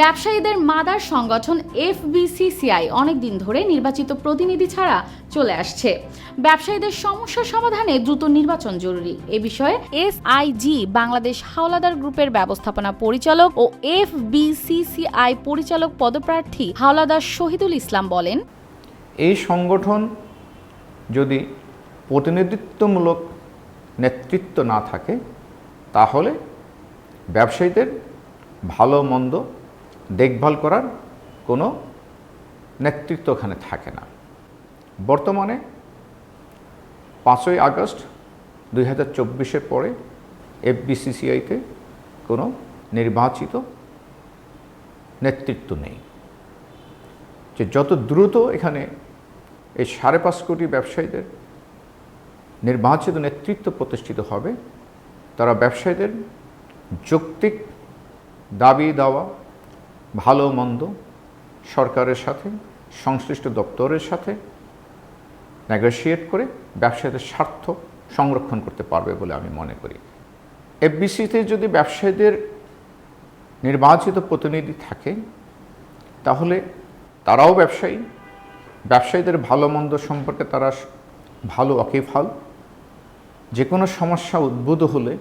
ব্যবসায়ীদের মাদার সংগঠন এফবিসিসিআই অনেকদিন ধরে নির্বাচিত প্রতিনিধি ছাড়া চলে আসছে। ব্যবসায়ীদের সমস্যা সমাধানে দ্রুত নির্বাচন জরুরি। এ বিষয়ে এসআইজি বাংলাদেশ হাওলাদার গ্রুপের ব্যবস্থাপনা পরিচালক ও এফবিসিসিআই পরিচালক পদপ্রার্থী হাওলাদার শহীদুল ইসলাম বলেন, এই সংগঠন যদি প্রতিনিধিত্বমূলক নেতৃত্ব না থাকে, তাহলে ব্যবসায়ীদের ভালো মন্দ দেখভাল করার কোনো নেতৃত্ব ওখানে থাকে না। বর্তমানে পাঁচই আগস্ট দুই হাজার চব্বিশের পরে এফবিসিসিআইতে কোনো নির্বাচিত নেতৃত্ব নেই। যে যত দ্রুত এখানে এই সাড়ে পাঁচ কোটি ব্যবসায়ীদের নির্বাচিত নেতৃত্ব প্রতিষ্ঠিত হবে, তারা ব্যবসায়ীদের যৌক্তিক দাবি দেওয়া ভালো মন্দ, সরকারের সাথে, সংশ্লিষ্ট দপ্তরের সাথে নেগোশিয়েট করে ব্যবসায়ীদের স্বার্থ সংরক্ষণ করতে পারবে বলে আমি মনে করি। এফবিসিতে যদি ব্যবসায়ীদের নির্বাচিত প্রতিনিধি থাকে, তাহলে তারাও ব্যবসায়ী। ব্যবসায়ীদের ভালো মন্দ সম্পর্কে তারা ভালো অকিফাল যে কোনো সমস্যা উদ্ভূত হলে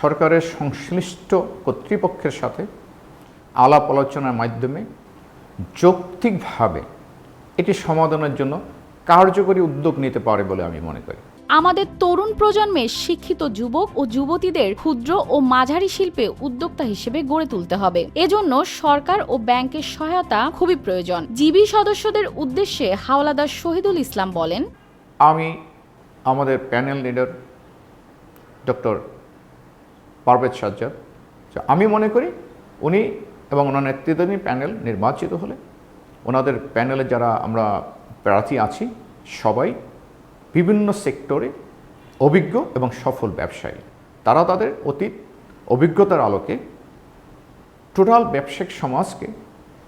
সরকারের সংশ্লিষ্ট কর্তৃপক্ষের সাথে আলাপ আলোচনার মাধ্যমে যৌক্তিকভাবে এটি সমাধানের জন্য কার্যকরী উদ্যোগ নিতে পারে বলে আমি মনে করি। আমাদের তরুণ প্রজন্মের শিক্ষিত যুবক ও যুবতীদের ক্ষুদ্র ও মাঝারি শিল্পে উদ্যোক্তা হিসেবে গড়ে তুলতে হবে। এজন্য সরকার ও ব্যাংকের সহায়তা খুবই প্রয়োজন। জিবি সদস্যদের উদ্দেশ্যে হাওলাদার শহীদুল ইসলাম বলেন আমি আমাদের panel leader doctor Parvez Sajjad আমি মনে করি উনি এবং ওনার নেতৃত্বাধীন প্যানেল নির্বাচিত হলে। ওনাদের প্যানেলে যারা আমরা প্রার্থী আছি, সবাই বিভিন্ন সেক্টরে অভিজ্ঞ এবং সফল ব্যবসায়ী। তারা তাদের অতীত অভিজ্ঞতার আলোকে টোটাল ব্যবসায়িক সমাজকে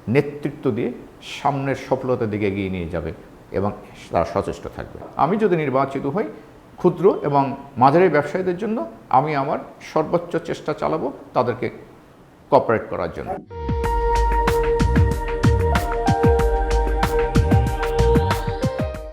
নেতৃত্ব দিয়ে সামনের সফলতার দিকে এগিয়ে নিয়ে যাবে এবং তারা সচেষ্ট থাকবে। আমি যদি নির্বাচিত হই ক্ষুদ্র এবং মাঝারি ব্যবসায়ীদের জন্য, আমি আমার সর্বোচ্চ চেষ্টা চালাবো তাদেরকে কপারেট করার জন্য।